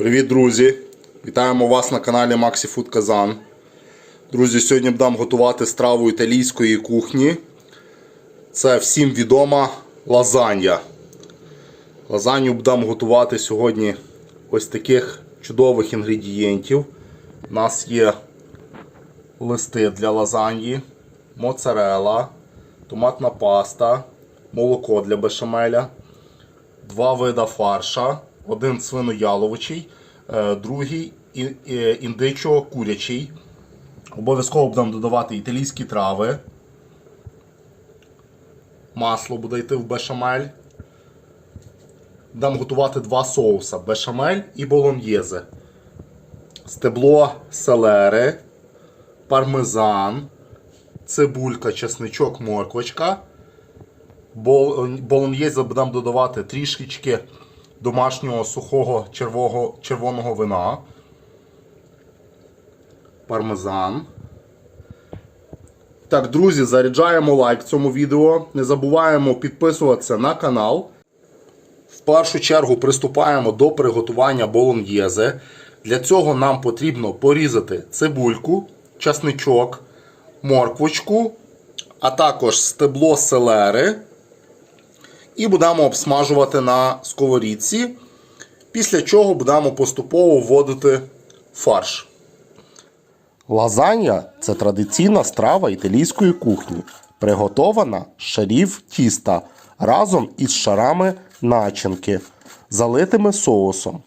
Привіт, друзі! Вітаємо вас на каналі Maxi Food Kazan. Друзі, сьогодні будемо готувати страву італійської кухні. Це всім відома лазанья. Лазанью будемо готувати сьогодні ось таких чудових інгредієнтів. У нас є листи для лазаньї, моцарела, томатна паста, молоко для бешамеля, два вида фарша, один свинояловичий, е, другий е, індичо-курячий. Обов'язково будемо додавати італійські трави. Масло буде йти в бешамель. Будемо готувати два соуса бешамель і болоньєзе. Стебло селери, пармезан, цибулька, чесничок, морквочка. Бол- Болоньєзе будемо додавати трішечки домашнього сухого червого, червоного вина. Пармезан. Так, друзі, заряджаємо лайк цьому відео. Не забуваємо підписуватися на канал. В першу чергу приступаємо до приготування болоньєзе. Для цього нам потрібно порізати цибульку, часничок, морквочку, а також стебло селери. І будемо обсмажувати на сковорідці. Після чого будемо поступово вводити фарш. Лазанья це традиційна страва італійської кухні, приготована з шарів тіста разом із шарами начинки, залитими соусом.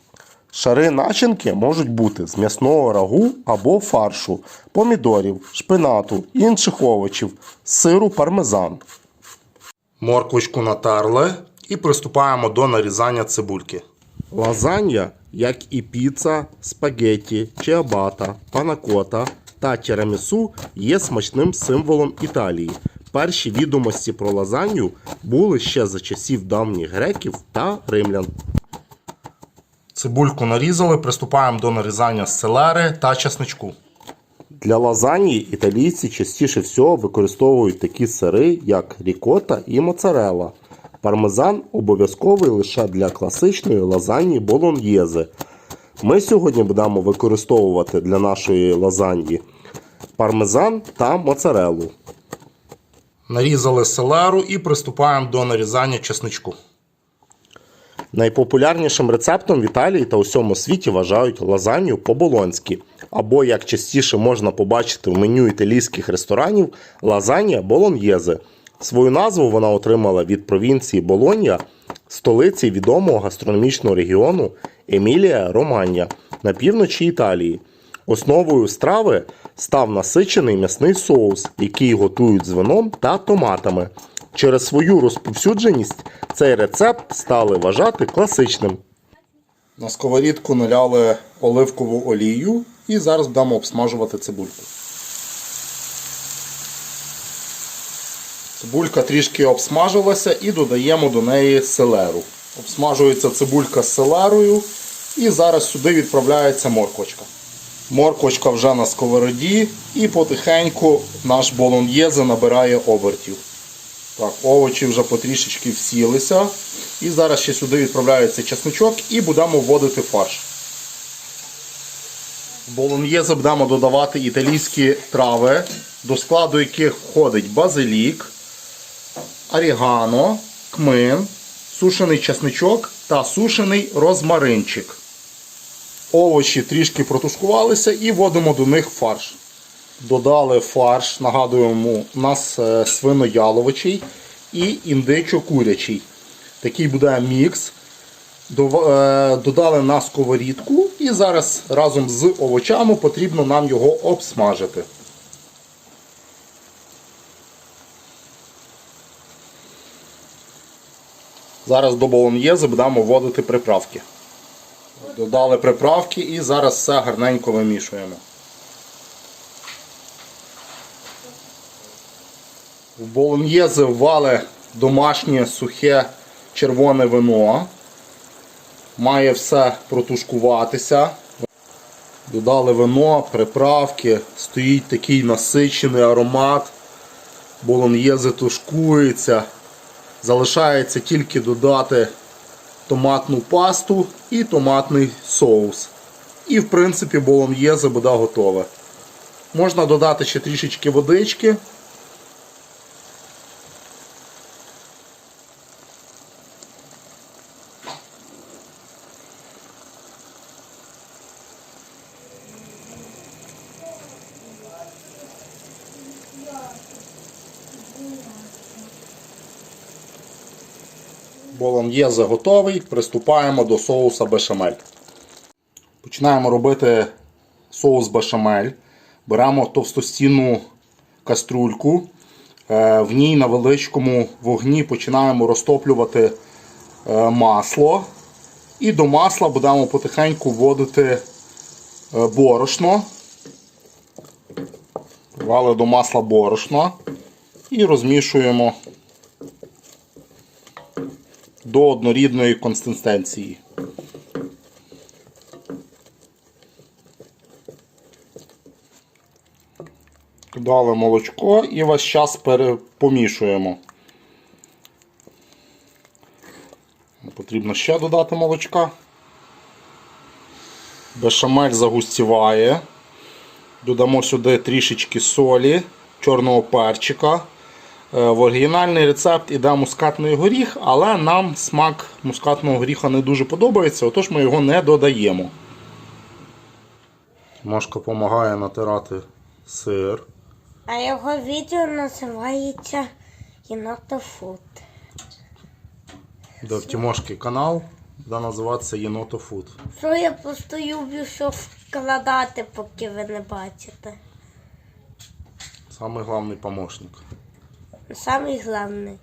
Шари начинки можуть бути з м'ясного рагу або фаршу, помідорів, шпинату, інших овочів, сиру пармезан. Морквочку натерли і приступаємо до нарізання цибульки. Лазанья, як і піца, спагетті, чиабата, панакота та тірамісу, є смачним символом Італії. Перші відомості про лазанью були ще за часів давніх греків та римлян. Цибульку нарізали, приступаємо до нарізання селери та чесничку. Для лазаньї італійці частіше всього використовують такі сири, як рікота і моцарелла. Пармезан обов'язковий лише для класичної лазаньї болоньєзе. Ми сьогодні будемо використовувати для нашої лазаньї пармезан та моцарелу. Нарізали селеру і приступаємо до нарізання чесничку. Найпопулярнішим рецептом в Італії та усьому світі вважають лазанью по-болонськи, або, як частіше можна побачити в меню італійських ресторанів, лазанья болоньєзе. Свою назву вона отримала від провінції Болонья, столиці відомого гастрономічного регіону Емілія Романья на півночі Італії. Основою страви став насичений м'ясний соус, який готують з вином та томатами. Через свою розповсюдженість цей рецепт стали вважати класичним. На сковорідку наляли оливкову олію і зараз будемо обсмажувати цибульку. Цибулька трішки обсмажилася і додаємо до неї селеру. Обсмажується цибулька з селерою і зараз сюди відправляється морквочка. Морквочка вже на сковороді і потихеньку наш болоньєзе набирає обертів. Так, овочі вже потрішечки всілися. І зараз ще сюди відправляється чесночок і будемо вводити фарш. Болоньєзе будемо додавати італійські трави, до складу яких входить базилік, орігано, кмин, сушений чесничок та сушений розмаринчик. Овочі трішки протушкувалися і вводимо до них фарш. Додали фарш, нагадуємо, у нас е, свинояловичий і індичо-курячий. Такий буде мікс. Е, Додали на сковорідку і зараз разом з овочами потрібно нам його обсмажити. Зараз до болоньєзи будемо вводити приправки. Додали приправки і зараз все гарненько вимішуємо. В болоньєзи ввали домашнє сухе червоне вино. Має все протушкуватися. Додали вино, приправки, стоїть такий насичений аромат. Болоньєзи тушкується. Залишається тільки додати томатну пасту і томатний соус. І, в принципі, болоньєзе буде готове. Можна додати ще трішечки водички. Болоньєзе готовий. Приступаємо до соуса бешамель. Починаємо робити соус бешамель. Беремо товстостінну каструльку. Е, В ній на величкому вогні починаємо розтоплювати е, масло. І до масла будемо потихеньку вводити е, борошно. Вали до масла борошно і розмішуємо до однорідної консистенції. Дали молочко і весь час перепомішуємо. Потрібно ще додати молочка. Бешамель загустіває. Додамо сюди трішечки солі, чорного перчика. Е, В оригінальний рецепт іде мускатний горіх, але нам смак мускатного горіха не дуже подобається, отож ми його не додаємо. Тимошка допомагає натирати сир. А його відео називається Єнотофуд. Де в Тимошки канал, буде називатися Єното Фуд. Що я просто люблю що вкладати, поки ви не бачите. Самий головний помощник. Самий головний.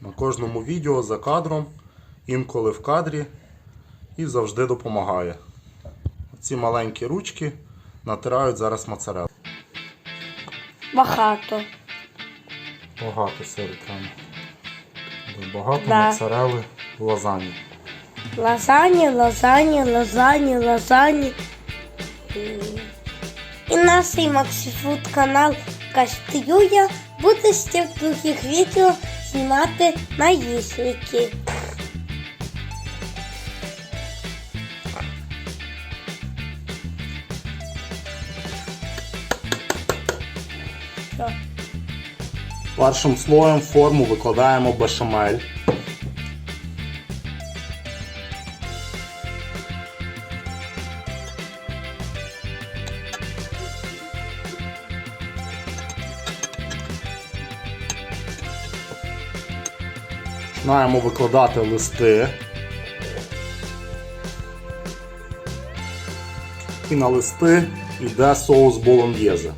На кожному відео за кадром, інколи в кадрі і завжди допомагає. Ці маленькі ручки натирають зараз моцарелу. Багато. Багато сиру треба. Багато Да. моцарели в лазані. Лазані, лазані, лазані, лазані. І наш Максифуд канал Кастюя буде ще в других відео знімати наїсники. Першим слоєм форму викладаємо бешамель. Починаємо викладати листи. І на листи йде соус болоньєзе.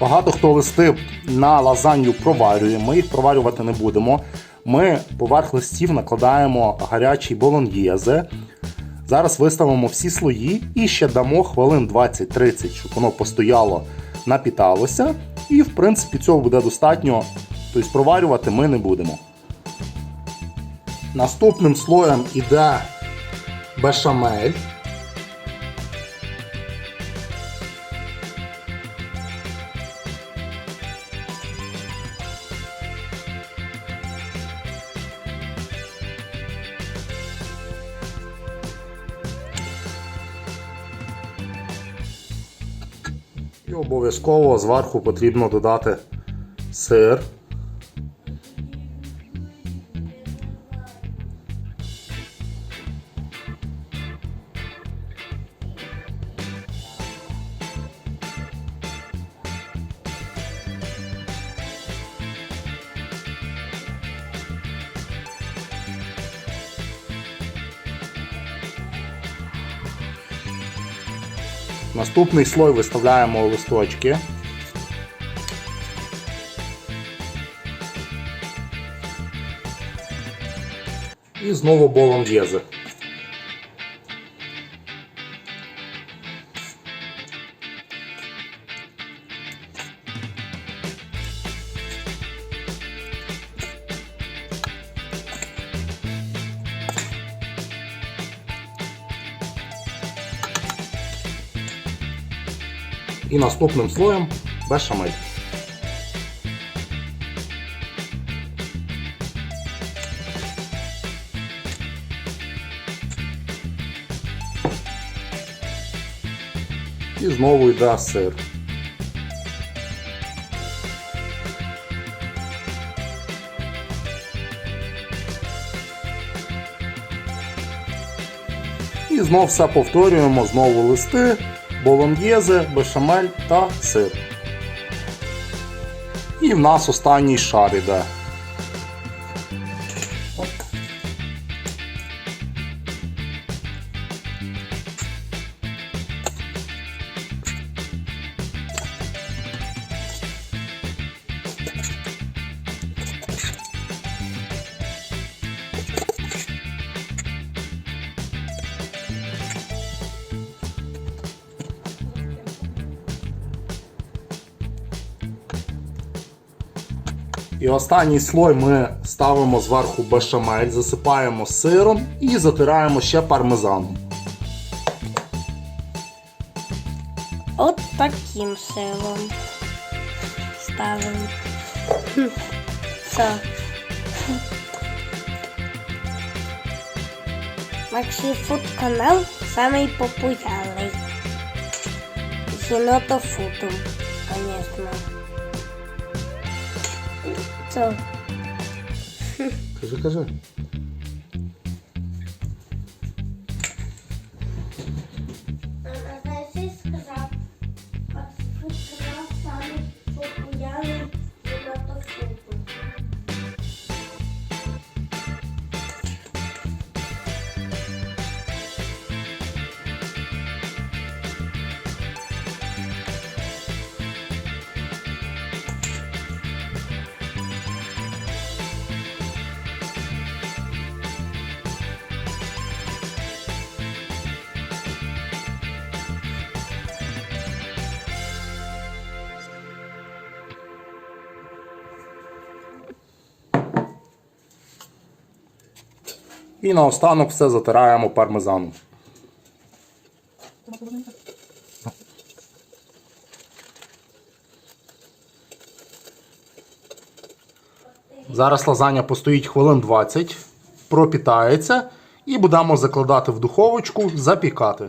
Багато хто листи на лазанью проварює. Ми їх проварювати не будемо. Ми поверх листів накладаємо гарячий болоньєзе. Зараз виставимо всі слої і ще дамо хвилин 20-30, щоб воно постояло, напіталося. І, в принципі, цього буде достатньо. Тобто проварювати ми не будемо. Наступним слоєм іде бешамель. Обов'язково зверху потрібно додати сир. Наступний слой виставляємо листочки. І знову болоньєзе. І наступним слоєм бешамель. І знову йде сир. І знов все повторюємо, знову листи, болоньєзи, бешамель та сир. І в нас останній шар іде. І останній слой ми ставимо зверху бешамель, засипаємо сиром і затираємо ще пармезаном. От таким силом. Ставимо. Все. Максі Фуд канал самий популярний. З єнотофутом, звісно. 走。可是可是。І наостанок все затираємо пармезаном. Зараз лазання постоїть хвилин 20, пропітається і будемо закладати в духовочку, запікати.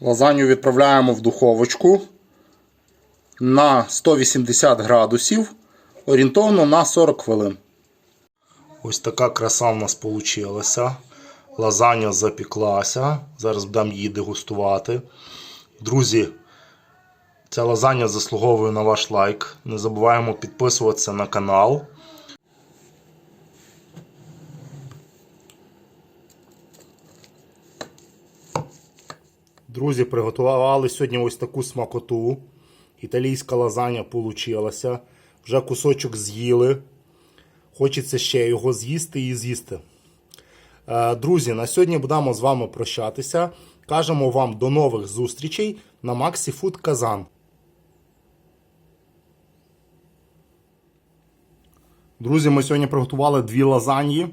Лазанью відправляємо в духовочку на 180 градусів, орієнтовно на 40 хвилин. Ось така краса в нас вийшла. Лазаня запіклася. Зараз будемо її дегустувати. Друзі, ця лазаня заслуговує на ваш лайк. Не забуваємо підписуватися на канал. Друзі, приготували сьогодні ось таку смакоту. Італійська лазаня вийшла. Вже кусочок з'їли. Хочеться ще його з'їсти і з'їсти. Е, Друзі, на сьогодні будемо з вами прощатися. Кажемо вам до нових зустрічей на Maxi Food Казан. Друзі, ми сьогодні приготували дві лазаньї.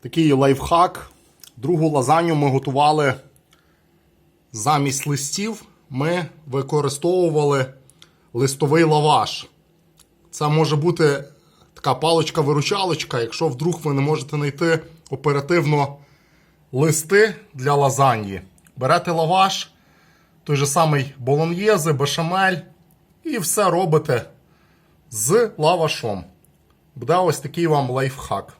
Такий лайфхак. Другу лазанью ми готували замість листів. Ми використовували листовий лаваш. Це може бути така паличка-виручалочка, якщо вдруг ви не можете знайти оперативно листи для лазаньї. Берете лаваш, той же самий болоньєзи, бешамель, і все робите з лавашом. Буде ось такий вам лайфхак.